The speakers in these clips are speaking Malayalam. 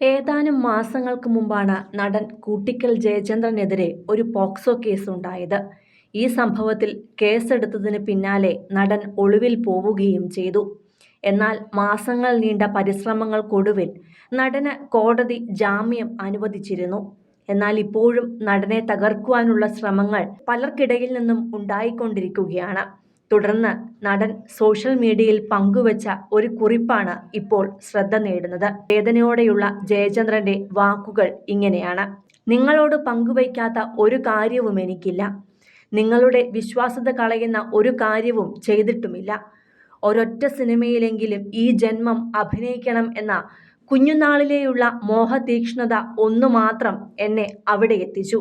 ഏതാനും മാസങ്ങൾക്ക് മുമ്പാണ് നടൻ കൂട്ടിക്കൽ ജയചന്ദ്രനെതിരെ ഒരു പോക്സോ കേസ് ഉണ്ടായത്. ഈ സംഭവത്തിൽ കേസെടുത്തതിന് പിന്നാലെ നടൻ ഒളിവിൽ പോവുകയും ചെയ്തു. എന്നാൽ മാസങ്ങൾ നീണ്ട പരിശ്രമങ്ങൾക്കൊടുവിൽ നടന് കോടതി ജാമ്യം അനുവദിച്ചിരുന്നു. എന്നാൽ ഇപ്പോഴും നടനെ തകർക്കുവാനുള്ള ശ്രമങ്ങൾ പലർക്കിടയിൽ നിന്നും ഉണ്ടായിക്കൊണ്ടിരിക്കുകയാണ്. തുടർന്ന് നടൻ സോഷ്യൽ മീഡിയയിൽ പങ്കുവച്ച ഒരു കുറിപ്പാണ് ഇപ്പോൾ ശ്രദ്ധ നേടുന്നത്. വേദനയോടെയുള്ള ജയചന്ദ്രന്റെ വാക്കുകൾ ഇങ്ങനെയാണ്. നിങ്ങളോട് പങ്കുവയ്ക്കാത്ത ഒരു കാര്യവും എനിക്കില്ല. നിങ്ങളുടെ വിശ്വാസത കളയുന്ന ഒരു കാര്യവും ചെയ്തിട്ടുമില്ല. ഒരൊറ്റ സിനിമയിലെങ്കിലും ഈ ജന്മം അഭിനയിക്കണം എന്ന കുഞ്ഞുനാളിലെയുള്ള മോഹതീക്ഷ്ണത ഒന്നു മാത്രം എന്നെ അവിടെ എത്തിച്ചു.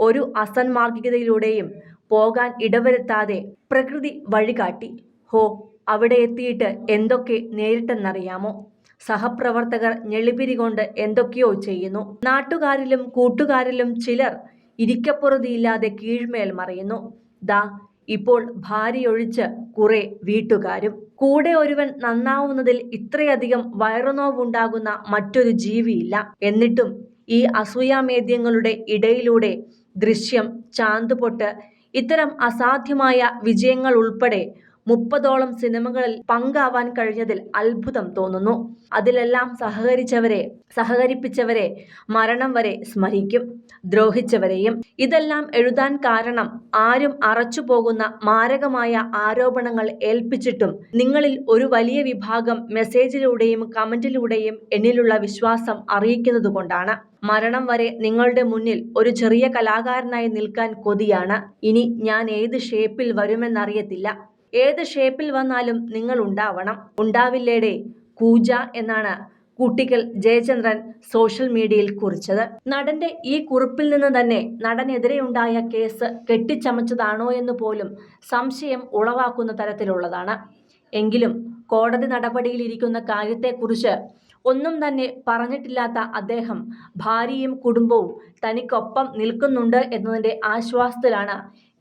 ഒരു അസന്മാർഗികതയിലൂടെയും പോകാൻ ഇടവരുത്താതെ പ്രകൃതി വഴികാട്ടി. ഹോ അവിടെ എത്തിയിട്ട് എന്തൊക്കെ നേരിട്ടെന്നറിയാമോ? സഹപ്രവർത്തകർ ഞെളിപിരി കൊണ്ട് എന്തൊക്കെയോ ചെയ്യുന്നു. നാട്ടുകാരിലും കൂട്ടുകാരിലും ചിലർ ഇരിക്കപ്പുറതിയില്ലാതെ കീഴ്മേൽ മറിയുന്നു. ദാ ഇപ്പോൾ ഭാര്യയൊഴിച്ച് കുറെ വീട്ടുകാരും. കൂടെ ഒരുവൻ നന്നാവുന്നതിൽ ഇത്രയധികം വയറുനോവുണ്ടാകുന്ന മറ്റൊരു ജീവിയില്ല. എന്നിട്ടും ഈ അസൂയാമേദ്യങ്ങളുടെ ഇടയിലൂടെ ദൃശ്യം ചാന്തുപൊട്ട് ഇത്തരം അസാധ്യമായ വിജയങ്ങൾ ഉൾപ്പെടെ മുപ്പതോളം സിനിമകളിൽ പങ്കാവാൻ കഴിഞ്ഞതിൽ അത്ഭുതം തോന്നുന്നു. അതിലെല്ലാം സഹകരിച്ചവരെ സഹകരിപ്പിച്ചവരെ മരണം വരെ സ്മരിക്കും ദ്രോഹിച്ചവരെയും. ഇതെല്ലാം എഴുതാൻ കാരണം ആരും അറച്ചു പോകുന്ന മാരകമായ ആരോപണങ്ങൾ ഏൽപ്പിച്ചിട്ടും നിങ്ങളിൽ ഒരു വലിയ വിഭാഗം മെസ്സേജിലൂടെയും കമന്റിലൂടെയും എന്നിലുള്ള വിശ്വാസം അറിയിക്കുന്നത് കൊണ്ടാണ് മരണം വരെ നിങ്ങളുടെ മുന്നിൽ ഒരു ചെറിയ കലാകാരനായി നിൽക്കാൻ കൊതിയാണ്. ഇനി ഞാൻ ഏത് ഷേപ്പിൽ വരുമെന്നറിയത്തില്ല. ഏത് ഷേപ്പിൽ വന്നാലും നിങ്ങൾ ഉണ്ടാവണം. ഉണ്ടാവില്ലേടെ കൂജ എന്നാണ് കുട്ടിക്കൽ ജയചന്ദ്രൻ സോഷ്യൽ മീഡിയയിൽ കുറിച്ചത്. നടന്റെ ഈ കുറിപ്പിൽ നിന്ന് തന്നെ നടനെതിരെയുണ്ടായ കേസ് കെട്ടിച്ചമച്ചതാണോ എന്ന് പോലും സംശയം ഉളവാക്കുന്ന തരത്തിലുള്ളതാണ്. എങ്കിലും കോടതി നടപടിയിലിരിക്കുന്ന കാര്യത്തെക്കുറിച്ച് ഒന്നും തന്നെ പറഞ്ഞിട്ടില്ലാത്ത അദ്ദേഹം ഭാര്യയും കുടുംബവും തനിക്കൊപ്പം നിൽക്കുന്നുണ്ട് എന്നതിന്റെ ആശ്വാസത്തിലാണ്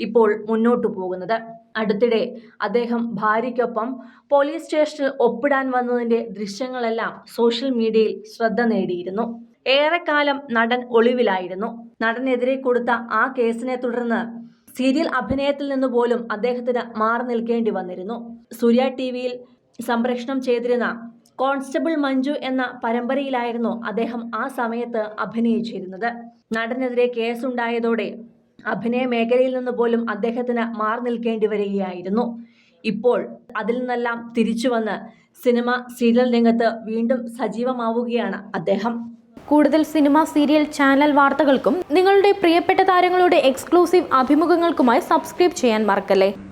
ഇപ്പോൾ മുന്നോട്ടു പോകുന്നത്. അടുത്തിടെ അദ്ദേഹം ഭാര്യയ്ക്കൊപ്പം പോലീസ് സ്റ്റേഷനിൽ ഒപ്പിടാൻ വന്നതിന്റെ ദൃശ്യങ്ങളെല്ലാം സോഷ്യൽ മീഡിയയിൽ ശ്രദ്ധ നേടിയിരുന്നു. ഏറെക്കാലം നടൻ ഒളിവിലായിരുന്നു. നടനെതിരെ കൊടുത്ത ആ കേസിനെ തുടർന്ന് സീരിയൽ അഭിനയത്തിൽ നിന്ന് പോലും അദ്ദേഹത്തിന് മാറി നിൽക്കേണ്ടി വന്നിരുന്നു. സൂര്യ ടി വിയിൽ സംപ്രേഷണം ചെയ്തിരുന്ന കോൺസ്റ്റബിൾ മഞ്ജു എന്ന പരമ്പരയിലായിരുന്നു അദ്ദേഹം ആ സമയത്ത് അഭിനയിച്ചിരുന്നത്. നടനെതിരെ കേസുണ്ടായതോടെ അഭിനയ മേഖലയിൽ നിന്ന് പോലും അദ്ദേഹത്തിന് മാറി നിൽക്കേണ്ടി വരികയായിരുന്നു. ഇപ്പോൾ അതിൽ നിന്നെല്ലാം തിരിച്ചു വന്ന് സിനിമ സീരിയൽ രംഗത്ത് വീണ്ടും സജീവമാവുകയാണ് അദ്ദേഹം. കൂടുതൽ സിനിമ സീരിയൽ ചാനൽ വാർത്തകൾക്കും നിങ്ങളുടെ പ്രിയപ്പെട്ട താരങ്ങളുടെ എക്സ്ക്ലൂസീവ് അഭിമുഖങ്ങൾക്കുമായി സബ്സ്ക്രൈബ് ചെയ്യാൻ മറക്കല്ലേ?